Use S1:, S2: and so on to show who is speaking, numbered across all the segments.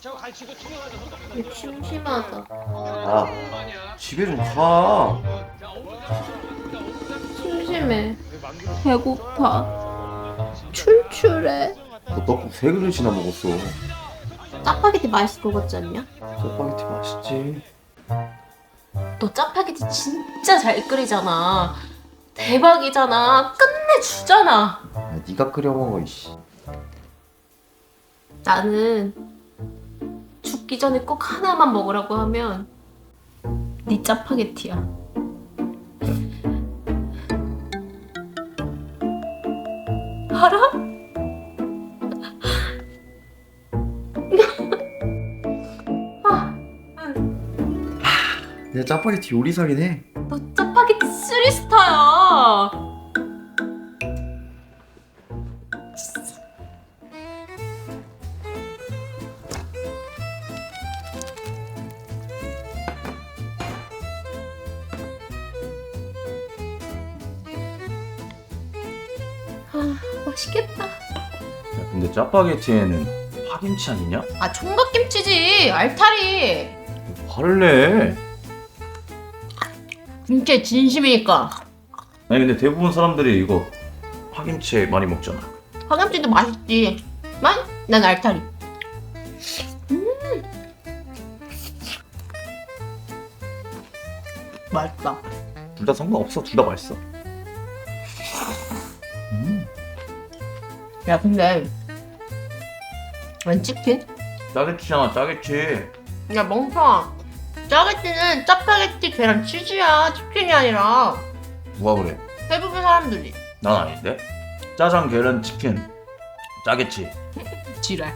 S1: 저거 갈치고 튀겨가지고
S2: 이거 심심하다.
S3: 아 집에 좀 가.
S2: 심심해. 배고파. 출출해.
S3: 너 떡국 세 그릇이나 먹었어.
S2: 짜파게티 맛있을 것 같지 않냐?
S3: 짜파게티 맛있지.
S2: 너 짜파게티 진짜 잘 끓이잖아. 대박이잖아. 끝내주잖아.
S3: 야, 네가 끓여 먹어 이씨.
S2: 나는 죽기 전에 꼭 하나만 먹으라고 하면 네 짜파게티야. 알아? 아,
S3: 내가 짜파게티 요리사긴 해.
S2: 너 짜파게티 쓰리스타야. 아, 맛있겠다.
S3: 야, 근데 짜파게티에는 파김치 아니냐?
S2: 아, 총각김치지. 알타리.
S3: 화를 내.
S2: 진짜 진심이니까.
S3: 아니 근데 대부분 사람들이 이거 파김치 많이 먹잖아.
S2: 화감찌도 맛있지. 만? 난 알타리. 음. 맛있다.
S3: 둘 다 상관없어. 둘 다 맛있어.
S2: 야, 근데 웬 치킨?
S3: 짜게치잖아 짜게치.
S2: 야, 멍청아. 짜게티는 짜파게티 계란 치즈야. 치킨이 아니라
S3: 누가 그래?
S2: 대부분 사람들이.
S3: 난 아닌데. 짜장 계란 치킨. 짜게치.
S2: 지랄.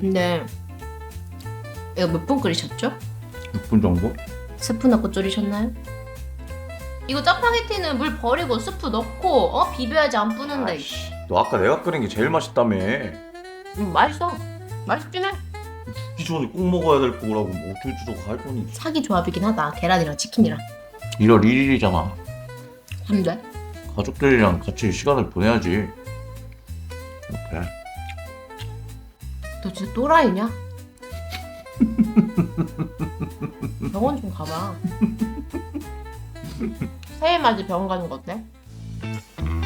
S2: 근데 이거 몇 분 끓이셨죠?
S3: 6분 정도?
S2: 스프 넣고 졸이셨나요? 이거 짜파게티는 물 버리고 스프 넣고 어 비벼야지 안 뿌는데
S3: 아이씨, 너 아까 내가 끓인 게 제일 맛있다며.
S2: 음, 맛있어 맛있긴 해
S3: 전에 꼭 먹어야 될 거라고 뭐 어쩌고저쩌고 할 거니.
S2: 사기 조합이긴 하다 계란이랑 치킨이랑
S3: 1월 1일이잖아.
S2: 근데
S3: 가족들이랑 같이 시간을 보내야지. 그래.
S2: 너 진짜 또라이냐? 병원 좀 가봐 새해 맞이 병원 가는 거 어때?
S3: 음.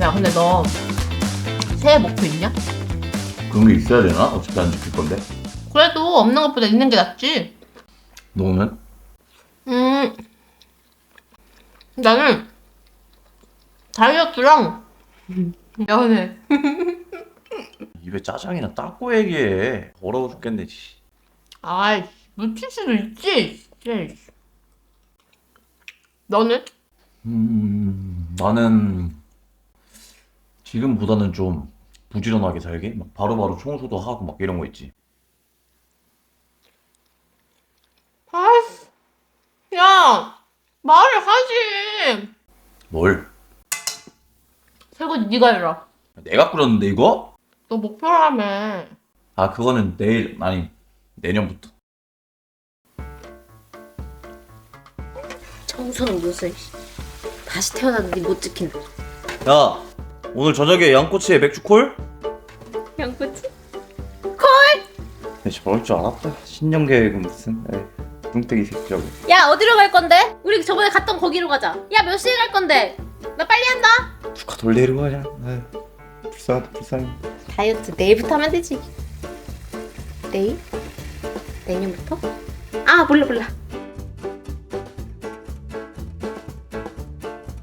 S2: 야 근데 너 새해 목표 있냐?
S3: 그런 게 있어야 되나? 어차피 안 지킬 건데.
S2: 그래도 없는 것보다 있는 게 낫지
S3: 너는?
S2: 음 나는 다이어트랑 연애
S3: 입에 짜장이나 닦고 얘기해. 더러워 죽겠네. 씨.
S2: 아이 묻힐 수도 있지 진짜. 너는?
S3: 음, 나는 지금보다는 좀 부지런하게 살게. 막 바로바로 청소도 하고 막 이런 거 있지.
S2: 아이씨 야 말을 하지
S3: 뭘?
S2: 설거지 네가 해라
S3: 내가 끓였는데 이거?
S2: 너 목표라며
S3: 아 그거는 내일 아니 내년부터.
S2: 청소는 무슨 다시 태어나도 네못 지킨다
S3: 야 오늘 저녁에 양꼬치에 맥주 콜?
S2: 양꼬치?
S3: 내 저럴 줄 알았다. 신년 계획은 무슨? 에이, 뚱땡이 새끼라고.
S2: 야 어디로 갈 건데? 우리 저번에 갔던 거기로 가자 야 몇 시에 갈 건데? 나 빨리 한다
S3: 누가 덜 내려가냐? 에이, 불쌍하다 불쌍해.
S2: 다이어트 내일부터 하면 되지 내일? 내년부터? 아 몰라 몰라